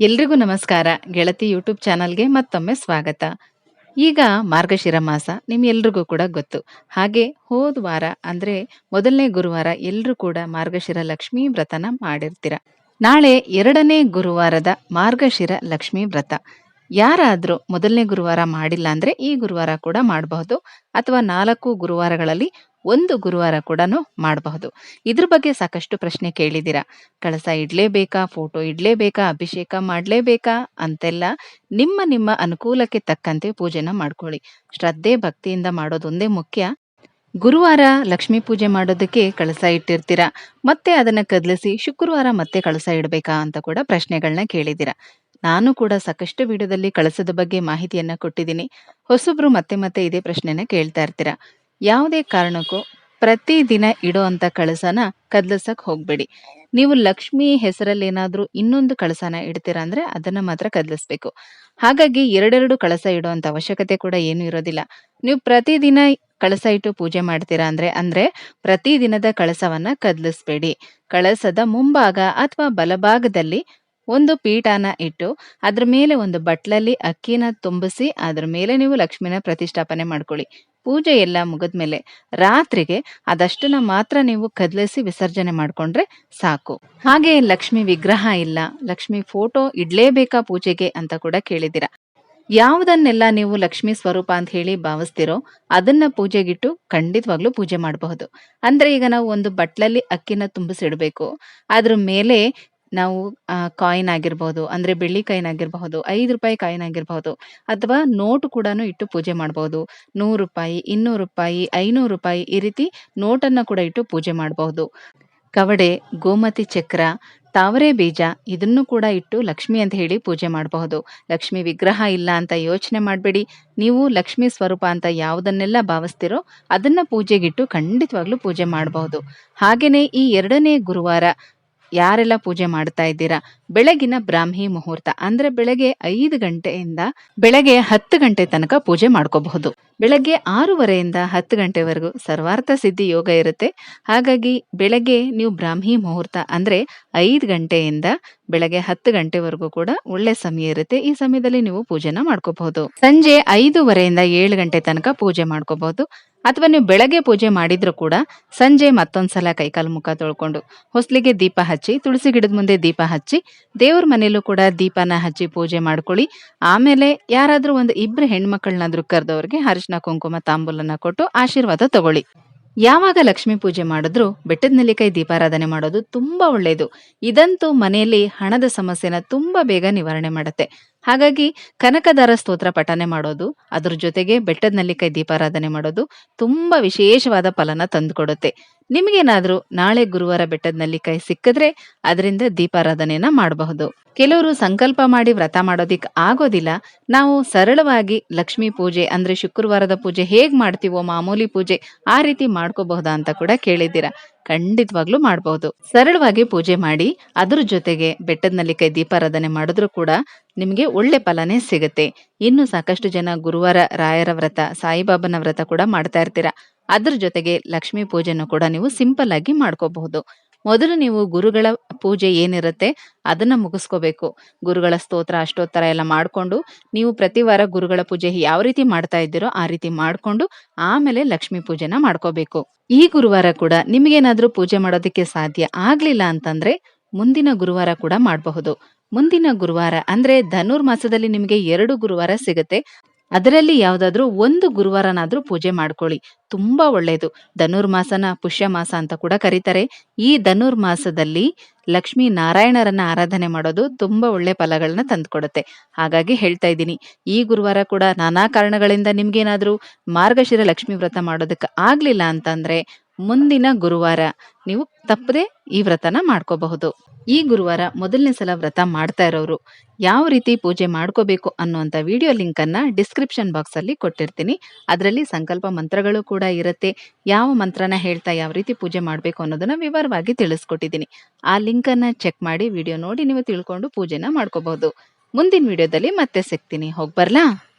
ಎಲ್ರಿಗೂ ನಮಸ್ಕಾರ. ಗೆಳತಿ ಯೂಟ್ಯೂಬ್ ಚಾನಲ್ಗೆ ಮತ್ತೊಮ್ಮೆ ಸ್ವಾಗತ. ಈಗ ಮಾರ್ಗಶಿರ ಮಾಸ ನಿಮ್ಗೆಲ್ರಿಗೂ ಕೂಡ ಗೊತ್ತು. ಹಾಗೆ ಹೋದ ವಾರ ಅಂದ್ರೆ ಮೊದಲನೇ ಗುರುವಾರ ಎಲ್ಲರೂ ಕೂಡ ಮಾರ್ಗಶಿರ ಲಕ್ಷ್ಮೀ ವ್ರತನ ಮಾಡಿರ್ತೀರ. ನಾಳೆ ಎರಡನೇ ಗುರುವಾರದ ಮಾರ್ಗಶಿರ ಲಕ್ಷ್ಮೀ ವ್ರತ. ಯಾರಾದ್ರೂ ಮೊದಲನೇ ಗುರುವಾರ ಮಾಡಿಲ್ಲ ಅಂದರೆ ಈ ಗುರುವಾರ ಕೂಡ ಮಾಡಬಹುದು. ಅಥವಾ ನಾಲ್ಕು ಗುರುವಾರಗಳಲ್ಲಿ ಒಂದು ಗುರುವಾರ ಕೂಡ ಮಾಡಬಹುದು. ಇದ್ರ ಬಗ್ಗೆ ಸಾಕಷ್ಟು ಪ್ರಶ್ನೆ ಕೇಳಿದ್ದೀರಾ? ಕಳಸ ಇಡ್ಲೇಬೇಕಾ? ಫೋಟೋ ಇಡ್ಲೇಬೇಕಾ? ಅಭಿಷೇಕ ಮಾಡಲೇಬೇಕಾ? ಅಂತೆಲ್ಲ ನಿಮ್ಮ ನಿಮ್ಮ ಅನುಕೂಲಕ್ಕೆ ತಕ್ಕಂತೆ ಪೂಜೆನ ಮಾಡ್ಕೊಳ್ಳಿ. ಶ್ರದ್ಧೆ, ಭಕ್ತಿಯಿಂದ ಮಾಡೋದೊಂದೇ ಮುಖ್ಯ. ಗುರುವಾರ ಲಕ್ಷ್ಮೀ ಪೂಜೆ ಮಾಡೋದಕ್ಕೆ ಕಳಸ ಇಟ್ಟಿರ್ತೀರಾ? ಮತ್ತೆ ಅದನ್ನ ಕದಲಿಸಿ ಶುಕ್ರವಾರ ಮತ್ತೆ ಕಳಸ ಇಡಬೇಕಾ ಅಂತ ಕೂಡ ಪ್ರಶ್ನೆಗಳನ್ನ ಕೇಳಿದ್ದೀರಾ? ನಾನು ಕೂಡ ಸಾಕಷ್ಟು ವಿಡಿಯೋದಲ್ಲಿ ಕಳಸದ ಬಗ್ಗೆ ಮಾಹಿತಿಯನ್ನ ಕೊಟ್ಟಿದ್ದೀನಿ. ಹೊಸಬ್ರು ಮತ್ತೆ ಮತ್ತೆ ಇದೇ ಪ್ರಶ್ನೆನ ಕೇಳ್ತಾ ಇರ್ತೀರಾ? ಯಾವುದೇ ಕಾರಣಕ್ಕೂ ಪ್ರತಿದಿನ ಇಡೋ ಅಂತ ಕಳಸನ ಕದ್ಲಸಕ್ ಹೋಗ್ಬೇಡಿ. ನೀವು ಲಕ್ಷ್ಮಿ ಹೆಸರಲ್ಲಿ ಏನಾದ್ರೂ ಇನ್ನೊಂದು ಕಳಸನ ಇಡ್ತೀರಾ ಅಂದ್ರೆ ಅದನ್ನ ಮಾತ್ರ ಕದ್ಲಿಸ್ಬೇಕು. ಹಾಗಾಗಿ ಎರಡೆರಡು ಕಳಸ ಇಡೋ ಅಂತ ಅವಶ್ಯಕತೆ ಕೂಡ ಏನು ಇರೋದಿಲ್ಲ. ನೀವು ಪ್ರತಿದಿನ ಕಳಸ ಇಟ್ಟು ಪೂಜೆ ಮಾಡ್ತೀರಾ ಅಂದ್ರೆ ಅಂದ್ರೆ ಪ್ರತಿದಿನದ ಕಳಸವನ್ನ ಕದ್ಲಿಸ್ಬೇಡಿ. ಕಳಸದ ಮುಂಭಾಗ ಅಥವಾ ಬಲಭಾಗದಲ್ಲಿ ಒಂದು ಪೀಠನ ಇಟ್ಟು ಅದ್ರ ಮೇಲೆ ಒಂದು ಬಟ್ಲಲ್ಲಿ ಅಕ್ಕಿನ ತುಂಬಿಸಿ ಅದ್ರ ಮೇಲೆ ನೀವು ಲಕ್ಷ್ಮಿನ ಪ್ರತಿಷ್ಠಾಪನೆ ಮಾಡ್ಕೊಳ್ಳಿ. ಪೂಜೆ ಎಲ್ಲ ಮುಗಿದ್ಮೇಲೆ ರಾತ್ರಿಗೆ ಅದಷ್ಟನ್ನ ಮಾತ್ರ ನೀವು ಕದಲಿಸಿ ವಿಸರ್ಜನೆ ಮಾಡ್ಕೊಂಡ್ರೆ ಸಾಕು. ಹಾಗೆ ಲಕ್ಷ್ಮಿ ವಿಗ್ರಹ ಇಲ್ಲ, ಲಕ್ಷ್ಮಿ ಫೋಟೋ ಇಡ್ಲೇಬೇಕಾ ಪೂಜೆಗೆ ಅಂತ ಕೂಡ ಕೇಳಿದ್ದೀರಾ. ಯಾವುದನ್ನೆಲ್ಲ ನೀವು ಲಕ್ಷ್ಮಿ ಸ್ವರೂಪ ಅಂತ ಹೇಳಿ ಭಾವಿಸ್ತಿರೋ ಅದನ್ನ ಪೂಜೆಗಿಟ್ಟು ಖಂಡಿತವಾಗ್ಲೂ ಪೂಜೆ ಮಾಡಬಹುದು. ಅಂದ್ರೆ ಈಗ ನಾವು ಒಂದು ಬಟ್ಲಲ್ಲಿ ಅಕ್ಕಿನ ತುಂಬಿಸಿಡ್ಬೇಕು, ಅದ್ರ ಮೇಲೆ ನಾವು ಕಾಯಿನ್ ಆಗಿರ್ಬಹುದು ಅಂದ್ರೆ ಬೆಳ್ಳಿ ಕಾಯಿನ್ ಆಗಿರಬಹುದು, ಐದು ರೂಪಾಯಿ ಕಾಯಿನ್ ಆಗಿರಬಹುದು, ಅಥವಾ ನೋಟು ಕೂಡ ಇಟ್ಟು ಪೂಜೆ ಮಾಡಬಹುದು ನೂರು ರೂಪಾಯಿ, ಇನ್ನೂರು ರೂಪಾಯಿ, ಐನೂರು ರೂಪಾಯಿ ಈ ರೀತಿ ನೋಟನ್ನ ಕೂಡ ಇಟ್ಟು ಪೂಜೆ ಮಾಡಬಹುದು. ಕವಡೆ, ಗೋಮತಿ ಚಕ್ರ, ತಾವರೆ ಬೀಜ, ಇದನ್ನು ಕೂಡ ಇಟ್ಟು ಲಕ್ಷ್ಮಿ ಅಂತ ಹೇಳಿ ಪೂಜೆ ಮಾಡಬಹುದು. ಲಕ್ಷ್ಮಿ ವಿಗ್ರಹ ಇಲ್ಲ ಅಂತ ಯೋಚನೆ ಮಾಡಬೇಡಿ. ನೀವು ಲಕ್ಷ್ಮಿ ಸ್ವರೂಪ ಅಂತ ಯಾವುದನ್ನೆಲ್ಲ ಭಾವಿಸ್ತಿರೋ ಅದನ್ನ ಪೂಜೆಗಿಟ್ಟು ಖಂಡಿತವಾಗ್ಲೂ ಪೂಜೆ ಮಾಡಬಹುದು. ಹಾಗೇನೆ ಈ ಎರಡನೇ ಗುರುವಾರ ಯಾರೆಲ್ಲ ಪೂಜೆ ಮಾಡ್ತಾ ಇದ್ದೀರಾ? ಬೆಳಗಿನ ಬ್ರಾಹ್ಮಿ ಮುಹೂರ್ತ ಅಂದ್ರೆ ಬೆಳಗ್ಗೆ ಐದು ಗಂಟೆಯಿಂದ ಬೆಳಗ್ಗೆ ಹತ್ತು ಗಂಟೆ ತನಕ ಪೂಜೆ ಮಾಡ್ಕೋಬಹುದು. ಬೆಳಗ್ಗೆ ಆರೂವರೆಯಿಂದ ಹತ್ತು ಗಂಟೆವರೆಗೂ ಸರ್ವಾರ್ಥ ಸಿದ್ಧಿ ಯೋಗ ಇರುತ್ತೆ. ಹಾಗಾಗಿ ಬೆಳಗ್ಗೆ ನೀವು ಬ್ರಾಹ್ಮಿ ಮುಹೂರ್ತ ಅಂದ್ರೆ ಐದು ಗಂಟೆಯಿಂದ ಬೆಳಗ್ಗೆ ಹತ್ತು ಗಂಟೆವರೆಗೂ ಕೂಡ ಒಳ್ಳೆ ಸಮಯ ಇರುತ್ತೆ. ಈ ಸಮಯದಲ್ಲಿ ನೀವು ಪೂಜೆನ ಮಾಡ್ಕೋಬಹುದು. ಸಂಜೆ ಐದೂವರೆಯಿಂದ ಏಳು ಗಂಟೆ ತನಕ ಪೂಜೆ ಮಾಡ್ಕೋಬಹುದು. ಅಥವಾ ನೀವು ಬೆಳಗ್ಗೆ ಪೂಜೆ ಮಾಡಿದ್ರು ಕೂಡ ಸಂಜೆ ಮತ್ತೊಂದ್ಸಲ ಕೈಕಾಲು ಮುಖ ತೊಳ್ಕೊಂಡು, ಹೊಸ್ಲಿಗೆ ದೀಪ ಹಚ್ಚಿ, ತುಳಸಿ ಗಿಡದ ಮುಂದೆ ದೀಪ ಹಚ್ಚಿ ದೇವ್ರ ಮನೇಲೂ ಕೂಡ ದೀಪನ ಹಚ್ಚಿ ಪೂಜೆ ಮಾಡ್ಕೊಳ್ಳಿ. ಆಮೇಲೆ ಯಾರಾದ್ರೂ ಒಂದು ಇಬ್ರು ಹೆಣ್ಮಕ್ಳನ್ನಾದ್ರೂ ಕರೆದವ್ರಿಗೆ ಅರಿಶಿನ, ಕುಂಕುಮ, ತಾಂಬೂಲನ್ನ ಕೊಟ್ಟು ಆಶೀರ್ವಾದ ತಗೊಳ್ಳಿ. ಯಾವಾಗ ಲಕ್ಷ್ಮೀ ಪೂಜೆ ಮಾಡಿದ್ರು ಬೆಟ್ಟದ ನೆಲ್ಲಿಕಾಯಿ ದೀಪಾರಾಧನೆ ಮಾಡೋದು ತುಂಬಾ ಒಳ್ಳೆಯದು ಇದಂತೂ ಮನೆಯಲ್ಲಿ ಹಣದ ಸಮಸ್ಯೆನ ತುಂಬಾ ಬೇಗ ನಿವಾರಣೆ ಮಾಡುತ್ತೆ. ಹಾಗಾಗಿ ಕನಕದಾರ ಸ್ತೋತ್ರ ಪಠನೆ ಮಾಡೋದು, ಅದ್ರ ಜೊತೆಗೆ ಬೆಟ್ಟದ ನೆಲ್ಲಿಕಾಯಿ ದೀಪಾರಾಧನೆ ಮಾಡೋದು ತುಂಬಾ ವಿಶೇಷವಾದ ಫಲನ ತಂದುಕೊಡುತ್ತೆ. ನಿಮ್ಗೇನಾದ್ರೂ ನಾಳೆ ಗುರುವಾರ ಬೆಟ್ಟದ ನೆಲ್ಲಿಕಾಯಿ ಸಿಕ್ಕಿದ್ರೆ ಅದರಿಂದ ದೀಪಾರಾಧನೆಯನ್ನ ಮಾಡಬಹುದು. ಕೆಲವರು ಸಂಕಲ್ಪ ಮಾಡಿ ವ್ರತ ಮಾಡೋದಿಕ್ ಆಗೋದಿಲ್ಲ. ನಾವು ಸರಳವಾಗಿ ಲಕ್ಷ್ಮಿ ಪೂಜೆ ಅಂದ್ರೆ ಶುಕ್ರವಾರದ ಪೂಜೆ ಹೇಗ್ ಮಾಡ್ತೀವೋ ಮಾಮೂಲಿ ಪೂಜೆ ಆ ರೀತಿ ಮಾಡ್ಕೋಬಹುದಾ ಅಂತ ಕೂಡ ಕೇಳಿದ್ದೀರಾ. ಖಂಡಿತವಾಗ್ಲೂ ಮಾಡಬಹುದು ಸರಳವಾಗಿ ಪೂಜೆ ಮಾಡಿ, ಅದ್ರ ಜೊತೆಗೆ ಬೆಟ್ಟದ ಕೈ ದೀಪಾರಾಧನೆ ಮಾಡಿದ್ರು ಕೂಡ ನಿಮಗೆ ಒಳ್ಳೆ ಫಲನೇ ಸಿಗುತ್ತೆ. ಇನ್ನು ಸಾಕಷ್ಟು ಜನ ಗುರುವಾರ ರಾಯರ ವ್ರತ, ಸಾಯಿಬಾಬನ ವ್ರತ ಕೂಡ ಮಾಡ್ತಾ ಇರ್ತೀರಾ. ಅದ್ರ ಜೊತೆಗೆ ಲಕ್ಷ್ಮೀ ಪೂಜೆನೂ ಕೂಡ ನೀವು ಸಿಂಪಲ್ ಆಗಿ ಮಾಡ್ಕೋಬಹುದು. ಮೊದಲು ನೀವು ಗುರುಗಳ ಪೂಜೆ ಏನಿರುತ್ತೆ ಅದನ್ನ ಮುಗಿಸ್ಕೋಬೇಕು. ಗುರುಗಳ ಸ್ತೋತ್ರ, ಅಷ್ಟೋತ್ತರ ಎಲ್ಲ ಮಾಡ್ಕೊಂಡು ನೀವು ಪ್ರತಿ ವಾರ ಗುರುಗಳ ಪೂಜೆ ಯಾವ ರೀತಿ ಮಾಡ್ತಾ ಇದ್ದೀರೋ ಆ ರೀತಿ ಮಾಡ್ಕೊಂಡು ಆಮೇಲೆ ಲಕ್ಷ್ಮೀ ಪೂಜೆನ ಮಾಡ್ಕೋಬೇಕು. ಈ ಗುರುವಾರ ಕೂಡ ನಿಮಗೇನಾದ್ರೂ ಪೂಜೆ ಮಾಡೋದಕ್ಕೆ ಸಾಧ್ಯ ಆಗ್ಲಿಲ್ಲ ಅಂತಂದ್ರೆ ಮುಂದಿನ ಗುರುವಾರ ಕೂಡ ಮಾಡಬಹುದು. ಮುಂದಿನ ಗುರುವಾರ ಅಂದ್ರೆ ಧನುರ್ ಮಾಸದಲ್ಲಿ ನಿಮಗೆ ಎರಡು ಗುರುವಾರ ಸಿಗುತ್ತೆ. ಅದರಲ್ಲಿ ಯಾವ್ದಾದ್ರೂ ಒಂದು ಗುರುವಾರನಾದ್ರೂ ಪೂಜೆ ಮಾಡ್ಕೊಳ್ಳಿ. ತುಂಬಾ ಒಳ್ಳೆಯದು ಧನುರ್ಮಾಸನ ಪುಷ್ಯ ಮಾಸ ಅಂತ ಕೂಡ ಕರೀತಾರೆ. ಈ ಧನುರ್ಮಾಸದಲ್ಲಿ ಲಕ್ಷ್ಮೀ ನಾರಾಯಣರನ್ನ ಆರಾಧನೆ ಮಾಡೋದು ತುಂಬಾ ಒಳ್ಳೆ ಫಲಗಳನ್ನ ತಂದುಕೊಡುತ್ತೆ. ಹಾಗಾಗಿ ಹೇಳ್ತಾ ಇದ್ದೀನಿ. ಈ ಗುರುವಾರ ಕೂಡ ನಾನಾ ಕಾರಣಗಳಿಂದ ನಿಮ್ಗೇನಾದ್ರೂ ಮಾರ್ಗಶಿರ ಲಕ್ಷ್ಮೀ ವ್ರತ ಮಾಡೋದಕ್ಕೆ ಆಗ್ಲಿಲ್ಲ ಅಂತಂದ್ರೆ ಮುಂದಿನ ಗುರುವಾರ ನೀವು ತಪ್ಪದೆ ಈ ವ್ರತನ ಮಾಡ್ಕೋಬಹುದು. ಈ ಗುರುವಾರ ಮೊದಲನೇ ಸಲ ವ್ರತ ಮಾಡ್ತಾ ಇರೋರು ಯಾವ ರೀತಿ ಪೂಜೆ ಮಾಡ್ಕೋಬೇಕು ಅನ್ನುವಂಥ ವಿಡಿಯೋ ಲಿಂಕ್ ಅನ್ನ ಡಿಸ್ಕ್ರಿಪ್ಷನ್ ಬಾಕ್ಸ್ ಅಲ್ಲಿ ಕೊಟ್ಟಿರ್ತೀನಿ. ಅದರಲ್ಲಿ ಸಂಕಲ್ಪ ಮಂತ್ರಗಳು ಕೂಡ ಇರುತ್ತೆ. ಯಾವ ಮಂತ್ರನ ಹೇಳ್ತಾ ಯಾವ ರೀತಿ ಪೂಜೆ ಮಾಡಬೇಕು ಅನ್ನೋದನ್ನ ವಿವರವಾಗಿ ತಿಳಿಸ್ಕೊಟ್ಟಿದ್ದೀನಿ. ಆ ಲಿಂಕ್ ಅನ್ನ ಚೆಕ್ ಮಾಡಿ ವಿಡಿಯೋ ನೋಡಿ ನೀವು ತಿಳ್ಕೊಂಡು ಪೂಜೆನ ಮಾಡ್ಕೋಬಹುದು. ಮುಂದಿನ ವಿಡಿಯೋದಲ್ಲಿ ಮತ್ತೆ ಸಿಗ್ತೀನಿ. ಹೋಗ್ಬರ್ಲಾ?